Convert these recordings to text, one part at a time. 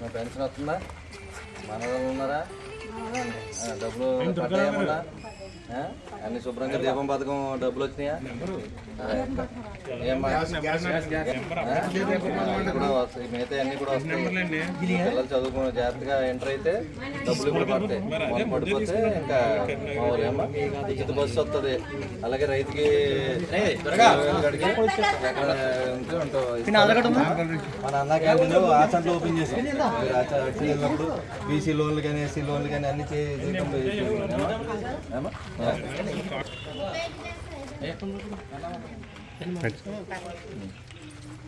మా పెన్షన్ వస్తుందా మన వాళ్ళు ఉన్నారా డబ్బులు? అన్ని శుభ్రంగా దీపం పథకం డబ్బులు వచ్చినాయా? ఆ, ఏమ్మా? ఆ? అన్ని కూడా వస్తాయి. మిగతా అన్ని కూడా వస్తాయి. పిల్లలు చదువుకున్న జాగ్రత్తగా ఎంటర్ అయితే డబ్బులు ఇప్పుడు పడతాయి. పడిపోతే ఇంకా మామూలు ఉచిత బస్సు వస్తుంది. అలాగే రైతుకి. మన అన్న క్యాంటీన్లో ఆ సెంటర్ ఓపెన్ చేసాం బీసీ లోన్లు కానీ ఎస్సీ లోన్లు కానీ అన్ని చే-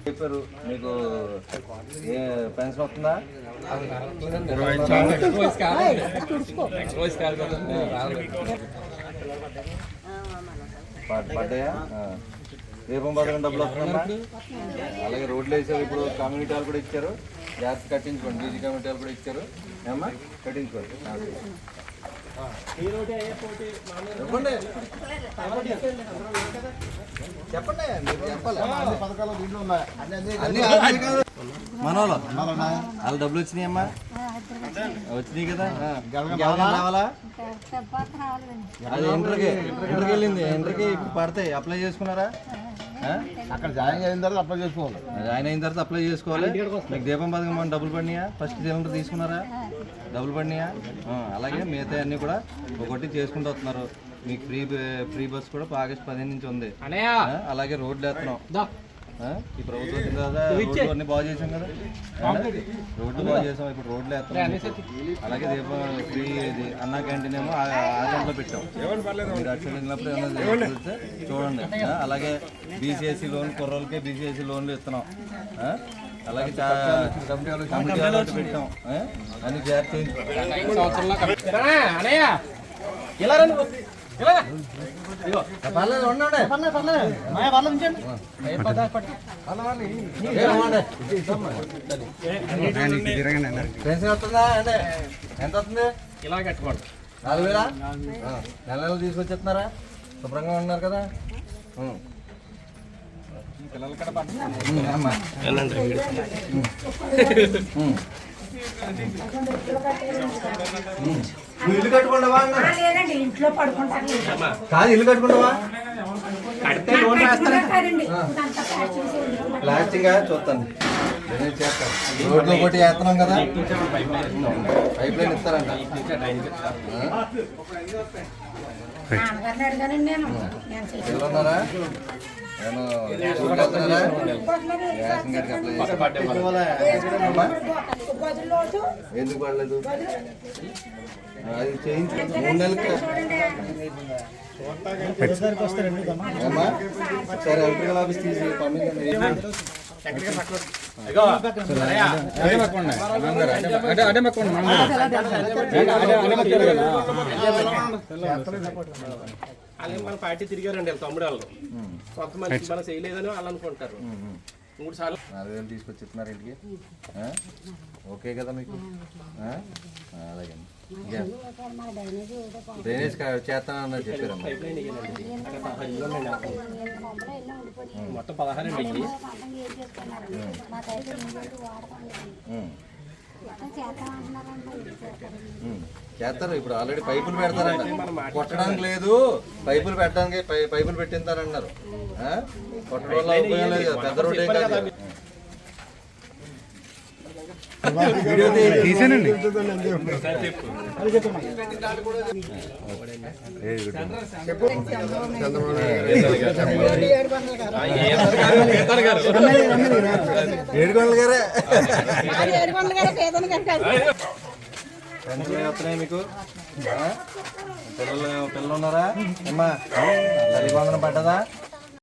చెప్పారు మీకు ఏ పెన్షన్ వస్తుందా? పడ్డాయా ఆ. దీపం పథకం డబ్బులు వస్తుందా? అలాగే రోడ్లు వేసారు ఇప్పుడు కమ్యూనిటీ వాళ్ళు కూడా ఇచ్చారు. గ్యాస్ కట్టించుకోండి బీజీ కమ్యూనిటీ వాళ్ళు కూడా ఇచ్చారు. ఏమా కట్టించుకోండి. చెప్పండి. చెప్పండి మీరు చెప్పాలి. అన్ని వాళ్ళే కాదు. మనోళ్ళు. వాళ్ళ డబ్బులు వచ్చినాయమ్మా వచ్చినాయి కదా. రావాలా అది ఇంటర్కి ఇంటర్కి వెళ్ళింది. ఇంటర్కి పడతాయి. అప్లై చేసుకున్నారా? అక్కడ జాయిన్ అయిన తర్వాత అప్లై చేసుకోవాలి. జాయిన్ అయిన తర్వాత అప్లై చేసుకోవాలి. మీకు దీపం పథకం మన డబ్బులు పడినాయా? ఫస్ట్ సిలిండర్ తీసుకున్నారా? డబ్బులు పడినాయా? ఆ, అలాగే మిగతా అన్ని కూడా ఒకటి చేసుకుంటూ వస్తున్నారు. మీకు ఫ్రీ ఫ్రీ బస్ కూడా ఆగస్ట్ పదిహేను నుంచి ఉంది. ఆ, అలాగే రోడ్లు వేస్తున్నాం. ఆ, ఈ ప్రభుత్వం వచ్చిన తర్వాత రోడ్లు అన్ని బాగు చేసాం కదా? రోడ్లు బాగు చేసాం ఇప్పుడు రోడ్లు వేస్తున్నాం అలాగే దీపం ఫ్రీ ఇది అన్నా క్యాంటీన్ ఏమో ఆ పెట్టాం. మీరు అటు వెళ్ళినప్పుడు చూడండి. అలాగే బీసీఎస్సీ లోన్ కుర్రోళ్ళకి బీసీఎస్సీ లోన్లు ఇస్తున్నాం. ఆ, అలాగే. పర్లేదు. పెన్షన్ వస్తుందా? అంటే ఎంత వస్తుంది? ఇలా కట్టుకోండి. నాలుగు వేలా? నెల నెలలు తీసుకొచ్చేస్తున్నారా? శుభ్రంగా ఉన్నారు కదా ఉం. పిల్లలు కూడా పట్టు ఉం, అమ్మా. ఉం. ఉం. నువ్వు ఇల్లు కట్టుకుంటావా అన్న? లేదండి ఇంట్లో పడుకుంటాను కాదు ఇల్లు కట్టుకుంటావా కడితే లోన్ ఇంట్లో ప్లాస్టింగ్ చూస్తాను రోడ్లో ఒకటి వేస్తున్నాం కదా పైప్ లైన్ ఇస్తారంట పిల్లలు ఉన్నారా నేను స్కూల్కి వెళ్తున్నారా రేషన్ కార్డుకి అప్లై చేశాను. అమ్మా? గదుల్లో ఎందుకు పడలేదు అది చేయించు మూడు నెలలకి సరే ఎలక్ట్రికల్ ఆఫీస్ తీసి పంపించండి వాళ్ళు మన పార్టీ తిరిగారండి వీళ్ళ తమ్ముడు వాళ్ళు. కొంత మంది మనం చేయలేదని వాళ్ళు అనుకుంటారు. మూడు సార్లు నాలుగు వేలు తీసుకొచ్చి ఇస్తున్నారు ఇంటికి. ఆ? ఓకే కదా మీకు? అలాగే. డ్రైనేజ్ కా- చేస్తానని చెప్పారమ్మా. పైప్ లైన్ వేయాలండి ఇది. అక్కడ పదహారు ఇల్లు ఉన్నాయండి అక్కడ. మొత్తం పదహారు అండి. చేస్తారు. ఇప్పుడు ఆల్రెడీ పైపులు పెడతారంట కొట్టడానికి లేదు. పైపులు పెట్టడానికి పై- పైపులు పెట్టింతారన్నారు ఆ? కొట్టడం వల్ల ఉపయోగం లేదు. పెద్ద రోడ్డే కాదు. తీసేనండి ఏడుకొండల గారే వస్తున్నాయి మీకు పిల్లలు పిల్లలు ఉన్నారా అమ్మా తల్లి పడ్డదా